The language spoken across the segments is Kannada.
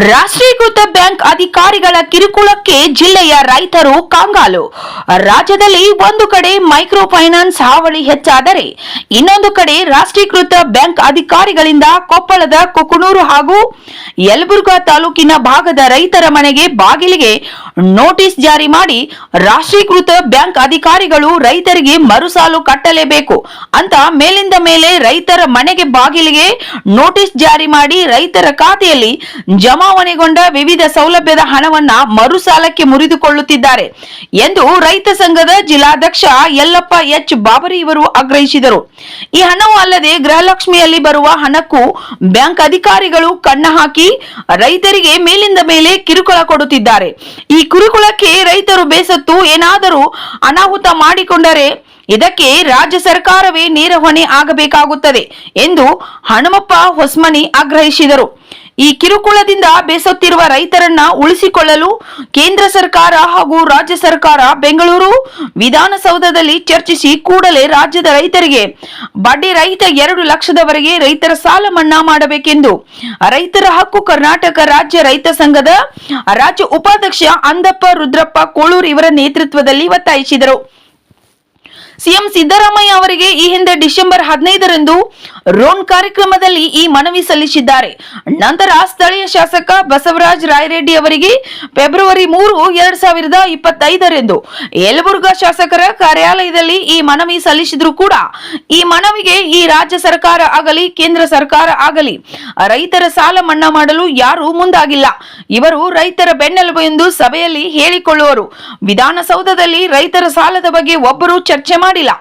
ರಾಷ್ಟ್ರೀಕೃತ ಬ್ಯಾಂಕ್ ಅಧಿಕಾರಿಗಳ ಕಿರುಕುಳಕ್ಕೆ ಜಿಲ್ಲೆಯ ರೈತರು ಕಾಂಗಾಲು. ರಾಜ್ಯದಲ್ಲಿ ಒಂದು ಕಡೆ ಮೈಕ್ರೋ ಫೈನಾನ್ಸ್ ಹಾವಳಿ ಹೆಚ್ಚಾದರೆ ಇನ್ನೊಂದು ಕಡೆ ರಾಷ್ಟ್ರೀಕೃತ ಬ್ಯಾಂಕ್ ಅಧಿಕಾರಿಗಳಿಂದ ಕೊಪ್ಪಳದ ಕುಕನೂರು ಹಾಗೂ ಯಲಬುರ್ಗಾ ತಾಲೂಕಿನ ಭಾಗದ ರೈತರ ಮನೆಗೆ ಬಾಗಿಲಿಗೆ ನೋಟಿಸ್ ಜಾರಿ ಮಾಡಿ ರಾಷ್ಟ್ರೀಕೃತ ಬ್ಯಾಂಕ್ ಅಧಿಕಾರಿಗಳು ರೈತರಿಗೆ ಮರುಸಾಲು ಕಟ್ಟಲೇಬೇಕು ಅಂತ ಮೇಲಿಂದ ಮೇಲೆ ರೈತರ ಮನೆಗೆ ಬಾಗಿಲಿಗೆ ನೋಟಿಸ್ ಜಾರಿ ಮಾಡಿ ರೈತರ ಖಾತೆಯಲ್ಲಿ ಜಮಾವಣೆಗೊಂಡ ವಿವಿಧ ಸೌಲಭ್ಯದ ಹಣವನ್ನ ಮರುಸಾಲಕ್ಕೆ ಮುರಿದುಕೊಳ್ಳುತ್ತಿದ್ದಾರೆ ಎಂದು ರೈತ ಸಂಘದ ಜಿಲ್ಲಾಧ್ಯಕ್ಷ ಯಲ್ಲಪ್ಪ ಎಚ್ ಬಾಬರಿ ಇವರು ಆಗ್ರಹಿಸಿದರು. ಈ ಹಣವು ಅಲ್ಲದೆ ಗೃಹಲಕ್ಷ್ಮಿಯಲ್ಲಿ ಬರುವ ಹಣಕ್ಕೂ ಬ್ಯಾಂಕ್ ಅಧಿಕಾರಿಗಳು ಕಣ್ಣ ಹಾಕಿ ರೈತರಿಗೆ ಮೇಲಿಂದ ಮೇಲೆ ಕಿರುಕುಳ ಕೊಡುತ್ತಿದ್ದಾರೆ. ಈ ಕಿರುಕುಳಕ್ಕೆ ರೈತರು ಬೇಸತ್ತು ಏನಾದರೂ ಅನಾಹುತ ಮಾಡಿಕೊಂಡರೆ ಇದಕ್ಕೆ ರಾಜ್ಯ ಸರ್ಕಾರವೇ ನೇರ ಹೊಣೆ ಆಗಬೇಕಾಗುತ್ತದೆ ಎಂದು ಹನುಮಪ್ಪ ಹೊಸ್ಮನಿ ಆಗ್ರಹಿಸಿದರು. ಈ ಕಿರುಕುಳದಿಂದ ಬೇಸತ್ತಿರುವ ರೈತರನ್ನ ಉಳಿಸಿಕೊಳ್ಳಲು ಕೇಂದ್ರ ಸರ್ಕಾರ ಹಾಗೂ ರಾಜ್ಯ ಸರ್ಕಾರ ಬೆಂಗಳೂರು ವಿಧಾನಸೌಧದಲ್ಲಿ ಚರ್ಚಿಸಿ ಕೂಡಲೇ ರಾಜ್ಯದ ರೈತರಿಗೆ ಬಡ್ಡಿ ರಹಿತ ಎರಡು ಲಕ್ಷದವರೆಗೆ ರೈತರ ಸಾಲ ಮನ್ನಾ ಮಾಡಬೇಕೆಂದು. ರೈತರ ಹಕ್ಕು ಕರ್ನಾಟಕ ರಾಜ್ಯ ರೈತ ಸಂಘದ ರಾಜ್ಯ ಉಪಾಧ್ಯಕ್ಷ ಅಂದಪ್ಪ ರುದ್ರಪ್ಪ ಕೋಳೂರ್ ಇವರ ನೇತೃತ್ವದಲ್ಲಿ ಒತ್ತಾಯಿಸಿದರು. ಸಿಎಂ ಸಿದ್ದರಾಮಯ್ಯ ಅವರಿಗೆ ಈ ಹಿಂದೆ ಡಿಸೆಂಬರ್ ಹದಿನೈದರಂದು ರೋನ್ ಕಾರ್ಯಕ್ರಮದಲ್ಲಿ ಈ ಮನವಿ ಸಲ್ಲಿಸಿದ್ದಾರೆ. ನಂತರ ಸ್ಥಳೀಯ ಶಾಸಕ ಬಸವರಾಜ ರಾಯರೆಡ್ಡಿ ಅವರಿಗೆ ಫೆಬ್ರವರಿ ಮೂರು, ಎರಡ್ ಸಾವಿರದ ಇಪ್ಪತ್ತೈದರಂದು ಯಲಬುರ್ಗಾ ಶಾಸಕರ ಕಾರ್ಯಾಲಯದಲ್ಲಿ ಈ ಮನವಿ ಸಲ್ಲಿಸಿದ್ರು ಕೂಡ ಈ ಮನವಿಗೆ ಈ ರಾಜ್ಯ ಸರ್ಕಾರ ಆಗಲಿ, ಕೇಂದ್ರ ಸರ್ಕಾರ ಆಗಲಿ ರೈತರ ಸಾಲ ಮನ್ನಾ ಮಾಡಲು ಯಾರೂ ಮುಂದಾಗಿಲ್ಲ. ಇವರು ರೈತರ ಬೆನ್ನೆಲುಬು ಎಂದು ಸಭೆಯಲ್ಲಿ ಹೇಳಿಕೊಳ್ಳುವರು. ವಿಧಾನಸೌಧದಲ್ಲಿ ರೈತರ ಸಾಲದ ಬಗ್ಗೆ ಒಬ್ಬರು ಚರ್ಚೆ ಮಾಡಿಲ್ಲ.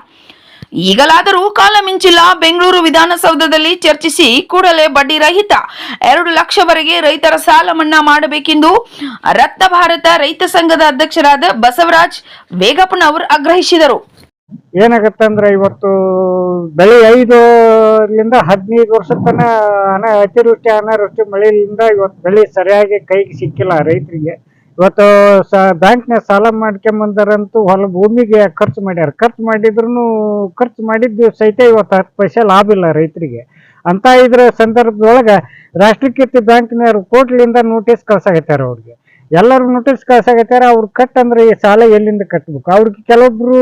ಈಗಲಾದರೂ ಕಾಲ ಮಿಂಚಿಲ್ಲ ಬೆಂಗಳೂರು ವಿಧಾನಸೌಧದಲ್ಲಿ ಚರ್ಚಿಸಿ ಕೂಡಲೇ ಬಡ್ಡಿ ರಹಿತ. ಎರಡು ಲಕ್ಷವರೆಗೆ ರೈತರ ಸಾಲ ಮನ್ನಾ ಮಾಡಬೇಕೆಂದು ರತ್ನ ಭಾರತ ರೈತ ಸಂಘದ ಅಧ್ಯಕ್ಷರಾದ ಬಸವರಾಜ್ ವೇಗಪ್ಪನವರು ಆಗ್ರಹಿಸಿದರು. ಏನಾಗತ್ತಂದ್ರೆ ಇವತ್ತು ಬೆಳೆ ಐದರಿಂದ ಹದಿನೈದು ವರ್ಷ ತನಕ ಅನ ಅತಿವೃಷ್ಟಿ ಅನಾವೃಷ್ಟಿ ಮಳೆಯಿಂದ ಇವತ್ತು ಬೆಳೆ ಸರಿಯಾಗಿ ಕೈಗೆ ಸಿಕ್ಕಿಲ್ಲ ರೈತರಿಗೆ. ಇವತ್ತು ಬ್ಯಾಂಕ್ ಬ್ಯಾಂಕ್ನ ಸಾಲ ಮಾಡ್ಕೊಂಬಂದಾರಂತೂ ಹೊಲ ಭೂಮಿಗೆ ಖರ್ಚು ಮಾಡ್ಯಾರ. ಖರ್ಚು ಮಾಡಿದ್ರು ಖರ್ಚು ಮಾಡಿದ್ದು ಸಹಿತ ಇವತ್ತು ಹತ್ತು ಪೈಸೆ ಲಾಭ ಇಲ್ಲ ರೈತರಿಗೆ. ಅಂತ ಇದ್ರ ಸಂದರ್ಭದೊಳಗೆ ರಾಷ್ಟ್ರೀಕೃತ ಬ್ಯಾಂಕ್ನವ್ರು ಕೋರ್ಟ್ಲಿಂದ ನೋಟಿಸ್ ಕಳ್ಸಾಗತ್ತಾರ ಅವ್ರಿಗೆ. ಎಲ್ಲರೂ ನೋಟಿಸ್ ಕಳ್ಸಾಗತ್ತಾರ ಅವ್ರು ಕಟ್ ಅಂದ್ರೆ ಈ ಸಾಲ ಎಲ್ಲಿಂದ ಕಟ್ಬೇಕು? ಅವ್ರಿಗೆ ಕೆಲವೊಬ್ರು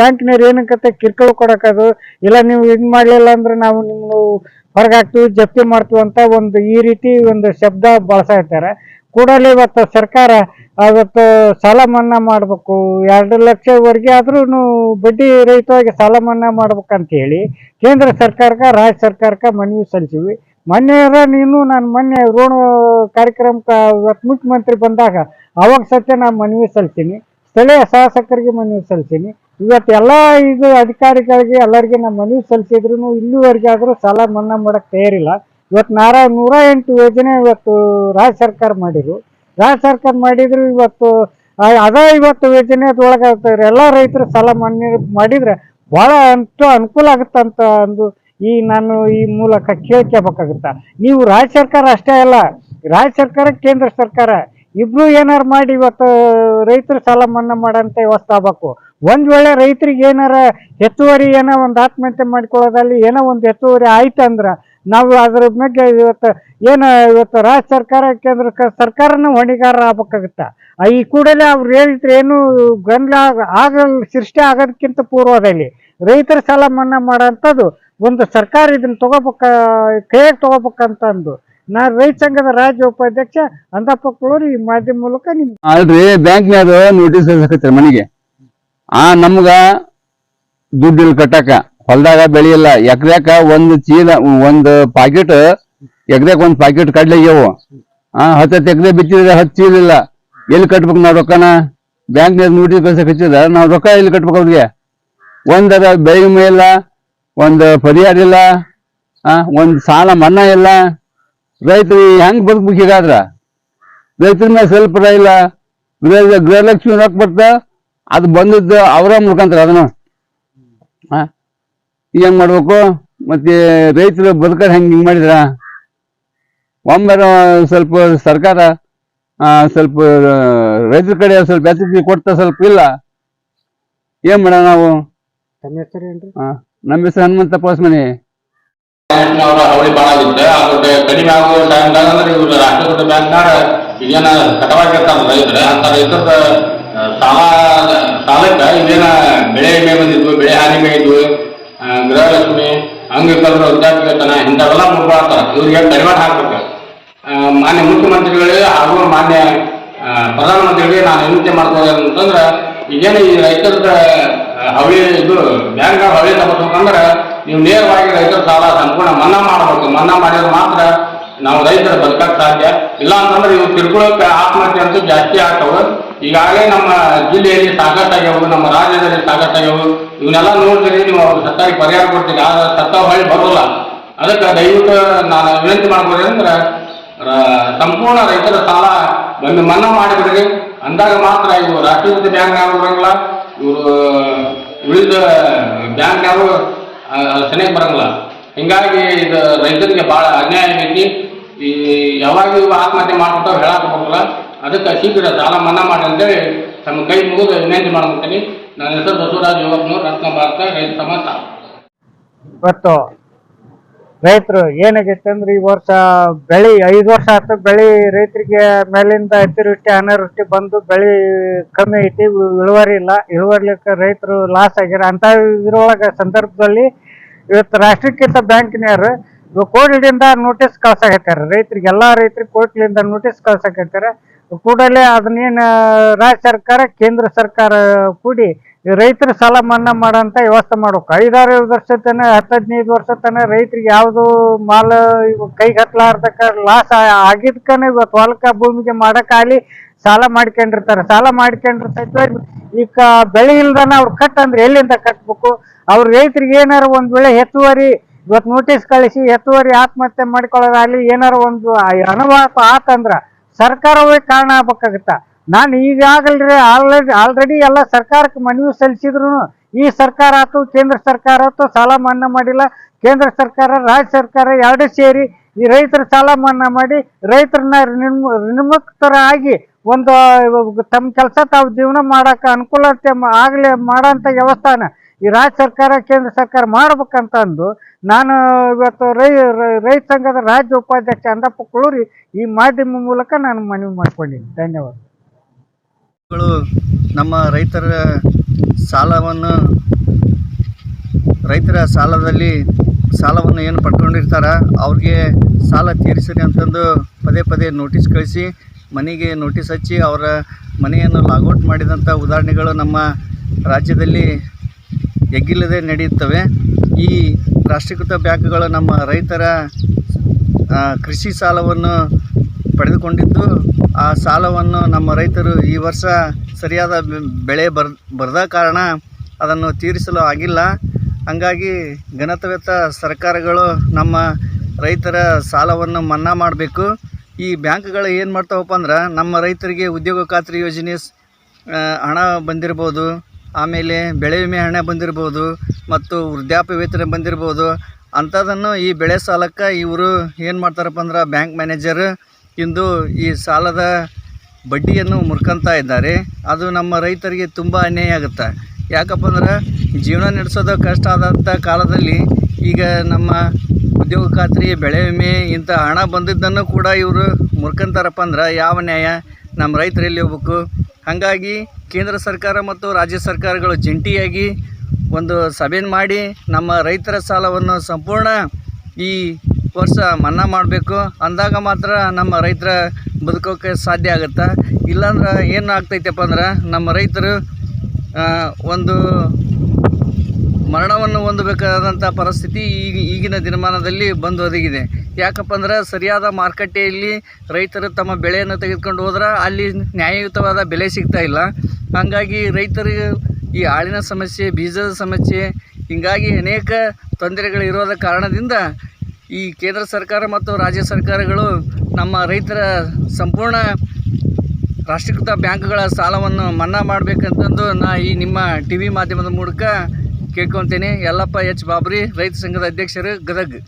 ಬ್ಯಾಂಕ್ನವ್ರು ಏನಕ್ಕತ್ತೆ ಕಿರ್ಕಳು ಕೊಡಕದು ಇಲ್ಲ ನೀವು ಇದು ಮಾಡಲಿಲ್ಲ ಅಂದ್ರೆ ನಾವು ನಿಮ್ಮ ಹೊರಗೆ ಹಾಕ್ತೀವಿ ಜಪ್ತಿ ಮಾಡ್ತೀವಿ ಅಂತ ಒಂದು ಈ ರೀತಿ ಒಂದು ಶಬ್ದ ಬಳಸಾಕತ್ಯಾರ. ಕೂಡಲೇ ಇವತ್ತು ಸರ್ಕಾರ ಅವತ್ತು ಸಾಲ ಮನ್ನಾ ಮಾಡಬೇಕು. ಎರಡು ಲಕ್ಷವರೆಗೆ ಆದ್ರೂ ಬಡ್ಡಿ ರಹಿತವಾಗಿ ಸಾಲ ಮನ್ನಾ ಮಾಡ್ಬೇಕಂತ ಹೇಳಿ ಕೇಂದ್ರ ಸರ್ಕಾರಕ್ಕೆ, ರಾಜ್ಯ ಸರ್ಕಾರಕ್ಕೆ ಮನವಿ ಸಲ್ಲಿಸಿವಿ ಮೊನ್ನೆ ನೀನು ನಾನು ಮೊನ್ನೆ ಋಣ ಕಾರ್ಯಕ್ರಮಕ್ಕೆ ಇವತ್ತು ಮುಖ್ಯಮಂತ್ರಿ ಬಂದಾಗ ಅವಾಗ ಸತ್ಯ ನಾನು ಮನವಿ ಸಲ್ಲಿಸ್ತೀನಿ ಸ್ಥಳೀಯ ಶಾಸಕರಿಗೆ ಮನವಿ ಸಲ್ಲಿಸ್ತೀನಿ ಇವತ್ತು ಎಲ್ಲ ಇದು ಅಧಿಕಾರಿಗಳಿಗೆ ಎಲ್ಲರಿಗೆ ನಾನು ಮನವಿ ಸಲ್ಲಿಸಿದ್ರು ಇಲ್ಲಿವರೆಗೆ ಆದರೂ ಸಾಲ ಮನ್ನಾ ಮಾಡಕ್ಕೆ ತಯಾರಿಲ್ಲ. ಇವತ್ತು ನಾರ ನೂರ ಎಂಟು ಯೋಜನೆ ಇವತ್ತು ರಾಜ್ಯ ಸರ್ಕಾರ ಮಾಡಿದ್ರು. ರಾಜ್ಯ ಸರ್ಕಾರ ಮಾಡಿದ್ರು ಇವತ್ತು ಅದೇ ಇವತ್ತು ಒಳಗಾಗ್ತಾರೆ ಎಲ್ಲ ರೈತರು ಸಾಲ ಮನ್ನಾ ಮಾಡಿದ್ರೆ ಭಾಳ ಅಂತೂ ಅನುಕೂಲ ಆಗುತ್ತಂತ ಅಂದು ಈ ನಾನು ಈ ಮೂಲಕ ಕೇಳ್ಕೋಬೇಕಾಗುತ್ತ. ನೀವು ರಾಜ್ಯ ಸರ್ಕಾರ ಅಷ್ಟೇ ಅಲ್ಲ, ರಾಜ್ಯ ಸರ್ಕಾರ, ಕೇಂದ್ರ ಸರ್ಕಾರ ಇಬ್ರು ಏನಾರು ಮಾಡಿ ಇವತ್ತು ರೈತರು ಸಾಲ ಮನ್ನಾ ಮಾಡೋಂಥ ವ್ಯವಸ್ಥೆ ಆಗ್ಬೇಕು. ಒಂದ್ ವೇಳೆ ರೈತರಿಗೆ ಏನಾರ ಹೆಚ್ಚುವರಿ ಏನೋ ಒಂದು ಆತ್ಮಹತ್ಯೆ ಮಾಡ್ಕೊಳ್ಳೋದಲ್ಲಿ ಏನೋ ಒಂದು ಹೆಚ್ಚುವರಿ ಆಯ್ತು ಅಂದ್ರ ನಾವು ಅದ್ರ ಬಗ್ಗೆ ಇವತ್ತು ಏನು ಇವತ್ತು ರಾಜ್ಯ ಸರ್ಕಾರ, ಕೇಂದ್ರ ಸರ್ಕಾರನ ಹೊಣೆಗಾರ ಆಗ್ಬೇಕಾಗುತ್ತ. ಈ ಕೂಡಲೇ ಅವ್ರು ಹೇಳಿದ್ರೆ ಏನು ಗೊಂದಲ ಆಗ ಸೃಷ್ಟಿ ಆಗೋದಕ್ಕಿಂತ ಪೂರ್ವದಲ್ಲಿ ರೈತರ ಸಾಲ ಮನ್ನಾ ಮಾಡೋಂಥದ್ದು ಒಂದು ಸರ್ಕಾರ ಇದನ್ನ ತಗೋಬೇಕ, ಕೈಯಾಗಿ ತಗೋಬೇಕಂತಂದು ನಾ ರೈತ ಸಂಘದ ರಾಜ್ಯ ಉಪಾಧ್ಯಕ್ಷ ಅಂದಪ್ಪ ಕುಳೂರು ಈ ಮಾಧ್ಯಮ ಮೂಲಕ ನಿಮ್ಗೆ ಅಲ್ರಿ ಬ್ಯಾಂಕ್ನ್ಯಾಗ ನೋಟಿಸ್ ಮನಿಗೆ? ಆ, ನಮ್ಗ ದುಡ್ಡು ಕಟ್ಟಕ. ಹೊಲದಾಗ ಬೆಳೆಯಿಲ್ಲ ಎಕ್ರ್ಯಾಕ ಒಂದ್ ಚೀಲ, ಒಂದ್ ಪಾಕೆಟ್ ಎಕ್ರ್ಯಾಕ ಒಂದ್ ಪಾಕೆಟ್ ಕಡ್ಲೆಗ್ಯಾವು ಆ, ಹತ್ತತ್ತು ಎಕರೆ ಬಿತ್ತಿದ್ರೆ ಹತ್ತು ಚೀಲ ಇಲ್ಲ. ಎಲ್ಲಿ ಕಟ್ಬೇಕು ನಾವ್ ರೊಕ್ಕನ? ಬ್ಯಾಂಕ್ನಾಗ ನೋಟಿಸ್ ಕಳ್ಸಕ್ ಹಚ್ಚಿದ ನಾವ್ ರೊಕ್ಕ ಎಲ್ಲಿ ಕಟ್ಬೇಕು ಅವ್ರಿಗೆ? ಒಂದರ ಬೆಳೆ ಇಲ್ಲ, ಒಂದ್ ಪರಿಹಾರ ಇಲ್ಲ, ಆ, ಒಂದ್ ಸಾಲ ಮನ್ನಾ ಇಲ್ಲ. ರೈತರು ಹೆಂಗ್ ಬದುಕ್ಬೇಕು ಹೀಗಾದ್ರ? ರೈತರ ಮೇಲೆ ಸ್ವಲ್ಪ ಇಲ್ಲ ಗೃಹ ಗೃಹಲಕ್ಷ್ಮಿ ರೊಕ್ಕ ಬರ್ತ ಅದು ಬಂದದ್ದು ಅವರ ಮುಖಾಂತರ ಅದನ್ನು. ಏನ್ ಮಾಡ್ಬೇಕು? ಮತ್ತೆ ರೈತರು ಬದುಕರ್ ಹೆಂಗ್ ಹಿಂಗ್ ಮಾಡಿದ್ರ? ಒಮ್ಮೆ ಸ್ವಲ್ಪ ಸರ್ಕಾರ ಸ್ವಲ್ಪ ರೈತರ ಕಡೆ ಸ್ವಲ್ಪ ಎಚ್ಚರಿಕೆ ಕೊಡ್ತಾ ಸ್ವಲ್ಪ ಇಲ್ಲ. ಏನ್ ಮಾಡೋಣ ನಾವು? ನಮ್ಮ ಹೆಸರು ಹನುಮಂತ ಪೋಸ್ಮನಿ ಅವರ ಅವಳಿ ಭಾಳ ಆಗಿತ್ತು ಅದ್ರ ಕಡಿಮೆ ಆಗೋ ಟೈಮ್ ಅಂದ್ರೆ ಇವ್ರು ರಾಷ್ಟ್ರೀಕೃತ ಬ್ಯಾಂಕ್ನಾಗ ಈಗೇನ ಕಟವಾಗಿರ್ತಾರ ರೈತರ ಅಂತ ರೈತರ ಸಾಲ ಸಾಲಕ್ಕ ಇದೇನ ಬೆಳೆ ವಿಮೆ ಬಂದಿದ್ವು ಬೆಳೆ ಹಾನಿ ಆ, ಗೃಹಲಕ್ಷ್ಮಿ ಅಂಗವಿಕಲರ ವೃದ್ಧಾಪ್ಯವೇತನ ಇಂಥವೆಲ್ಲ ಮುಟ್ಕೊಳ್ತಾರ ಇವ್ರಿಗೆ ಕಡಿವಾಣ ಹಾಕ್ಬೇಕು. ಮಾನ್ಯ ಮುಖ್ಯಮಂತ್ರಿಗಳಿಗೆ ಹಾಗೂ ಮಾನ್ಯ ಪ್ರಧಾನಮಂತ್ರಿಗಳಿಗೆ ನಾನು ವಿನಂತಿ ಮಾಡ್ತಾ ಅಂತಂದ್ರೆ ಈಗೇನು ಈ ರೈತರದ ಹವಿ ಇದು ಬ್ಯಾಂಕ್ ಹವಳಿ ತಗೋಬೇಕಂದ್ರೆ ನೀವು ನೇರವಾಗಿ ರೈತರ ಸಾಲ ಸಂಪೂರ್ಣ ಮನ್ನಾ ಮಾಡಬೇಕು. ಮನ್ನಾ ಮಾಡಿದ್ರೆ ಮಾತ್ರ ನಾವು ರೈತರ ಬದುಕಕ್ಕೆ ಸಾಧ್ಯ. ಇಲ್ಲ ಅಂತಂದ್ರೆ ಇವು ತಿಳ್ಕೊಳ್ಳೋಕೆ ಆತ್ಮಹತ್ಯೆ ಅಂತೂ ಜಾಸ್ತಿ ಆಗ್ತವೆ. ಈಗಾಗಲೇ ನಮ್ಮ ಜಿಲ್ಲೆಯಲ್ಲಿ ಸಾಕಷ್ಟಾಗ್ಯವು, ನಮ್ಮ ರಾಜ್ಯದಲ್ಲಿ ಸಾಕಷ್ಟಾಗ್ಯವು. ಇವನ್ನೆಲ್ಲ ನೋಡ್ತೀರಿ ನೀವು ಅವ್ರಿಗೆ ಸತ್ತಾಗಿ ಪರಿಹಾರ ಕೊಡ್ತೀರಿ, ಆದ್ರೆ ಸತ್ತ ಹೊಳ್ಳಿ ಬರೋಲ್ಲ. ಅದಕ್ಕೆ ದಯವಿಟ್ಟು ನಾನು ವಿನಂತಿ ಮಾಡ್ಬೋದು ಅಂದ್ರೆ ಸಂಪೂರ್ಣ ರೈತರ ಸಾಲ ಒಂದು ಮನ್ನಾ ಮಾಡಿಬಿಡ್ರಿ. ಅಂದಾಗ ಮಾತ್ರ ಇವು ರಾಷ್ಟ್ರೀಕೃತ ಬ್ಯಾಂಕ್ನಾಗ ಬರಂಗಿಲ್ಲ, ಇವರು ಉಳಿದ ಬ್ಯಾಂಕ್ನಾಗೂ ಸರಿಯಾಗಿ ಬರಂಗಿಲ್ಲ. ಹಿಂಗಾಗಿ ಇದು ರೈತರಿಗೆ ಭಾಳ ಅನ್ಯಾಯ ಆಗೈತಿ. ಈ, ಯಾವಾಗ ಇವು ಆತ್ಮಹತ್ಯೆ ಮಾಡ್ತಾವೆ ಹೇಳಕ್ಕೆ ಬರೋಲ್ಲ ಅದಕ್ಕೆ ಶೀಘ್ರ ಸಾಲ ಮನ್ನಾ ಮಾಡಿ ಅಂತೇಳಿ ತಮ್ಮ ಕೈ ಮುಗಿದು ವಿನಂತಿ ಮಾಡ್ಕೊತೀನಿ. ನನ್ನ ಹೆಸರು ಬಸವರಾಜ್ ಯುವಕನು ರತ್ನ ಭಾರತ ರೈತ ಸಮಾಜ ಇವತ್ತು ರೈತರು ಏನಾಗೈತೆ ಅಂದ್ರೆ ಈ ವರ್ಷ ಬೆಳಿ, ಐದು ವರ್ಷ ಆಯ್ತು ಬೆಳಿ ರೈತರಿಗೆ ಮೇಲಿಂದ ಅತಿವೃಷ್ಟಿ, ಅನಾವೃಷ್ಟಿ ಬಂದು ಬೆಳಿ ಕಮ್ಮಿ ಐತಿ, ಇಳುವರಿ ಇಲ್ಲ. ಇಳುವರಿಲಿಕ್ಕೆ ರೈತರು ಲಾಸ್ ಆಗ್ಯಾರ ಅಂತ ಇದ್ರೊಳಗ ಸಂದರ್ಭದಲ್ಲಿ ಇವತ್ತು ರಾಷ್ಟ್ರೀಕೃತ ಬ್ಯಾಂಕಿನವರು ಕೋರ್ಟ್ಲಿಂದ ನೋಟಿಸ್ ಕಳ್ಸಕತ್ತಾರ ರೈತರಿಗೆ ಎಲ್ಲಾ ರೈತರಿಗೆ ಕೋರ್ಟ್ಲಿಂದ ನೋಟಿಸ್ ಕಳ್ಸಾಕತ್ತಾರೆ ಕೂಡಲೇ ಅದನ್ನೇನು ರಾಜ್ಯ ಸರ್ಕಾರ, ಕೇಂದ್ರ ಸರ್ಕಾರ ಕೂಡಿ ರೈತರ ಸಾಲ ಮನ್ನಾ ಮಾಡೋಂಥ ವ್ಯವಸ್ಥೆ ಮಾಡ್ಬೇಕು. ಐದಾರು ವರ್ಷ ತನ ಹತ್ತು ಹದಿನೈದು ವರ್ಷ ತನ ರೈತರಿಗೆ ಯಾವುದು ಮಾಲ ಕೈಗೆ ಹತ್ಲಾರ್ದಕ್ಕ ಲಾಸ್ ಆಗಿದ್ಕನ ಇವತ್ತು ಹೊಲಕ ಭೂಮಿಗೆ ಮಾಡೋಕ್ಕಾಗಲಿ ಸಾಲ ಮಾಡ್ಕೊಂಡಿರ್ತಾರೆ. ಸಾಲ ಮಾಡ್ಕೊಂಡಿರ್ತೈತೆ ಈಗ ಬೆಳೆ ಇಲ್ದನ ಅವ್ರು ಕಟ್ ಅಂದ್ರೆ ಎಲ್ಲಿಂದ ಕಟ್ಬೇಕು? ಅವ್ರು ರೈತರಿಗೆ ಏನಾರು ಒಂದು ವೇಳೆ ಹೆಚ್ಚುವರಿ ಇವತ್ತು ನೋಟಿಸ್ ಕಳಿಸಿ, ಹೆಚ್ಚುವರಿ ಆತ್ಮಹತ್ಯೆ ಮಾಡ್ಕೊಳ್ಳೋದಾಗಲಿ ಏನಾರು ಒಂದು ಅನುಭವ ಆತಂದ್ರ ಸರ್ಕಾರವೇ ಕಾರಣ ಆಗ್ಬೇಕಾಗತ್ತ? ನಾನು ಈಗಾಗಲ್ರಿ ಆಲ್ರೆಡಿ ಆಲ್ರೆಡಿ ಎಲ್ಲ ಸರ್ಕಾರಕ್ಕೆ ಮನವಿ ಸಲ್ಲಿಸಿದ್ರು ಈ ಸರ್ಕಾರ ಆಯ್ತು ಕೇಂದ್ರ ಸರ್ಕಾರ ಆಯ್ತು ಸಾಲ ಮನ್ನಾ ಮಾಡಿಲ್ಲ. ಕೇಂದ್ರ ಸರ್ಕಾರ, ರಾಜ್ಯ ಸರ್ಕಾರ ಎರಡೂ ಸೇರಿ ಈ ರೈತರ ಸಾಲ ಮನ್ನಾ ಮಾಡಿ ರೈತರನ್ನ ನಿರ್ಮ ಆಗಿ ಒಂದು, ತಮ್ಮ ಕೆಲಸ ತಾವು ಜೀವನ ಮಾಡೋಕೆ ಅನುಕೂಲತೆ ಆಗ್ಲಿ ಮಾಡೋಂಥ ವ್ಯವಸ್ಥಾನ ಈ ರಾಜ್ಯ ಸರ್ಕಾರ, ಕೇಂದ್ರ ಸರ್ಕಾರ ಮಾಡ್ಬೇಕಂತ ಅಂದು ನಾನು ಇವತ್ತು ರೈ ರೈತ ಸಂಘದ ರಾಜ್ಯ ಉಪಾಧ್ಯಕ್ಷ ಅಂದಪ್ಪ ಕುಳೂರಿ ಈ ಮಾಧ್ಯಮ ಮೂಲಕ ನಾನು ಮನವಿ ಮಾಡ್ಕೊಂಡಿದ್ದೀನಿ ಧನ್ಯವಾದ. ಗಳು, ನಮ್ಮ ರೈತರ ಸಾಲವನ್ನು, ರೈತರ ಸಾಲದಲ್ಲಿ ಸಾಲವನ್ನು ಏನು ಪಡ್ಕೊಂಡಿರ್ತಾರ, ಅವ್ರಿಗೆ ಸಾಲ ತೀರಿಸಿರಿ ಅಂತಂದು ಪದೇ ಪದೇ ನೋಟಿಸ್ ಕಳಿಸಿ, ಮನೆಗೆ ನೋಟಿಸ್ ಹಚ್ಚಿ ಅವರ ಮನೆಯನ್ನು ಲಾಗೌಟ್ ಮಾಡಿದಂಥ ಉದಾಹರಣೆಗಳು ನಮ್ಮ ರಾಜ್ಯದಲ್ಲಿ ಎಗ್ಗಿಲ್ಲದೆ ನಡೆಯುತ್ತವೆ. ಈ ರಾಷ್ಟ್ರೀಕೃತ ಬ್ಯಾಂಕ್ಗಳು ನಮ್ಮ ರೈತರ ಕೃಷಿ ಸಾಲವನ್ನು ಪಡೆದುಕೊಂಡಿದ್ದು, ಆ ಸಾಲವನ್ನು ನಮ್ಮ ರೈತರು ಈ ವರ್ಷ ಸರಿಯಾದ ಬೆಳೆ ಬರ್, ಬರದ ಕಾರಣ ಅದನ್ನು ತೀರಿಸಲು ಆಗಿಲ್ಲ. ಹಂಗಾಗಿ ಘನತವೆತ್ತ ಸರ್ಕಾರಗಳು ನಮ್ಮ ರೈತರ ಸಾಲವನ್ನು ಮನ್ನಾ ಮಾಡಬೇಕು. ಈ ಬ್ಯಾಂಕ್ಗಳು ಏನು ಮಾಡ್ತಾವಪ್ಪ ಅಂದ್ರೆ ನಮ್ಮ ರೈತರಿಗೆ ಉದ್ಯೋಗ ಖಾತ್ರಿ ಯೋಜನೆ ಹಣ ಬಂದಿರ್ಬೋದು. ಆಮೇಲೆ ಬೆಳೆ ವಿಮೆ ಹಣ ಬಂದಿರ್ಬೋದು ಮತ್ತು ವೃದ್ಧಾಪ್ಯ ವೇತನ ಬಂದಿರ್ಬೋದು, ಅಂಥದ್ದನ್ನು ಈ ಬೆಳೆ ಸಾಲಕ್ಕೆ ಇವರು ಏನು ಮಾಡ್ತಾರಪ್ಪ ಅಂದ್ರೆ ಬ್ಯಾಂಕ್ ಮ್ಯಾನೇಜರ್ ಇಂದು ಈ ಸಾಲದ ಬಡ್ಡಿಯನ್ನು ಮುರ್ಕೊಂತ ಇದ್ದಾರೆ. ಅದು ನಮ್ಮ ರೈತರಿಗೆ ತುಂಬ ಅನ್ಯಾಯ ಆಗುತ್ತೆ? ಯಾಕಪ್ಪ ಅಂದ್ರೆ ಜೀವನ ನಡೆಸೋದು ಕಷ್ಟ ಆದಂಥ ಕಾಲದಲ್ಲಿ ಈಗ ನಮ್ಮ ಉದ್ಯೋಗ ಖಾತ್ರಿ, ಬೆಳೆ ವಿಮೆ ಇಂಥ ಹಣ ಬಂದಿದ್ದನ್ನು ಕೂಡ ಇವರು ಮುರ್ಕೊಂತಾರಪ್ಪ ಅಂದ್ರೆ ಯಾವ ನ್ಯಾಯ? ನಮ್ಮ ರೈತರು ಎಲ್ಲಿ ಹೋಗ್ಬೇಕು? ಹಾಗಾಗಿ ಕೇಂದ್ರ ಸರ್ಕಾರ ಮತ್ತು ರಾಜ್ಯ ಸರ್ಕಾರಗಳು ಜಂಟಿಯಾಗಿ ಒಂದು ಸಭೆ ಮಾಡಿ ನಮ್ಮ ರೈತರ ಸಾಲವನ್ನು ಸಂಪೂರ್ಣ ಈ ವರ್ಷ ಮನ್ನಾ ಮಾಡಬೇಕು. ಅಂದಾಗ ಮಾತ್ರ ನಮ್ಮ ರೈತರ ಬದುಕೋಕೆ ಸಾಧ್ಯ ಆಗುತ್ತೆ? ಇಲ್ಲಾಂದ್ರೆ ಏನು ಆಗ್ತೈತಪ್ಪ ಅಂದ್ರೆ ನಮ್ಮ ರೈತರು ಒಂದು ಮರಣವನ್ನು ಹೊಂದಬೇಕಾದಂಥ ಪರಿಸ್ಥಿತಿ ಈಗ ಈಗಿನ ದಿನಮಾನದಲ್ಲಿ ಬಂದು ಒದಗಿದೆ. ಯಾಕಪ್ಪ ಅಂದ್ರೆ ಸರಿಯಾದ ಮಾರುಕಟ್ಟೆಯಲ್ಲಿ ರೈತರು ತಮ್ಮ ಬೆಳೆಯನ್ನು ತೆಗೆದುಕೊಂಡು ಹೋದ್ರೆ ಅಲ್ಲಿ ನ್ಯಾಯಯುತವಾದ ಬೆಲೆ ಸಿಗ್ತಾ ಇಲ್ಲ. ಹಾಗಾಗಿ ರೈತರಿಗೆ ಈ ಆಳಿನ ಸಮಸ್ಯೆ, ಬೀಜದ ಸಮಸ್ಯೆ, ಹೀಗಾಗಿ ಅನೇಕ ತೊಂದರೆಗಳು ಇರೋದ ಕಾರಣದಿಂದ ಈ ಕೇಂದ್ರ ಸರ್ಕಾರ ಮತ್ತು ರಾಜ್ಯ ಸರ್ಕಾರಗಳು ನಮ್ಮ ರೈತರ ಸಂಪೂರ್ಣ ರಾಷ್ಟ್ರೀಕೃತ ಬ್ಯಾಂಕ್ಗಳ ಸಾಲವನ್ನು ಮನ್ನಾ ಮಾಡಬೇಕಂತಂದು ನಾ ಈ ನಿಮ್ಮ ಟಿ ವಿ ಮಾಧ್ಯಮದ ಮೂಲಕ ಕೇಳ್ಕೊತೀನಿ ಯಲ್ಲಪ್ಪ ಎಚ್ ಬಾಬ್ರಿ, ರೈತ ಸಂಘದ ಅಧ್ಯಕ್ಷರು ಗದಗ್.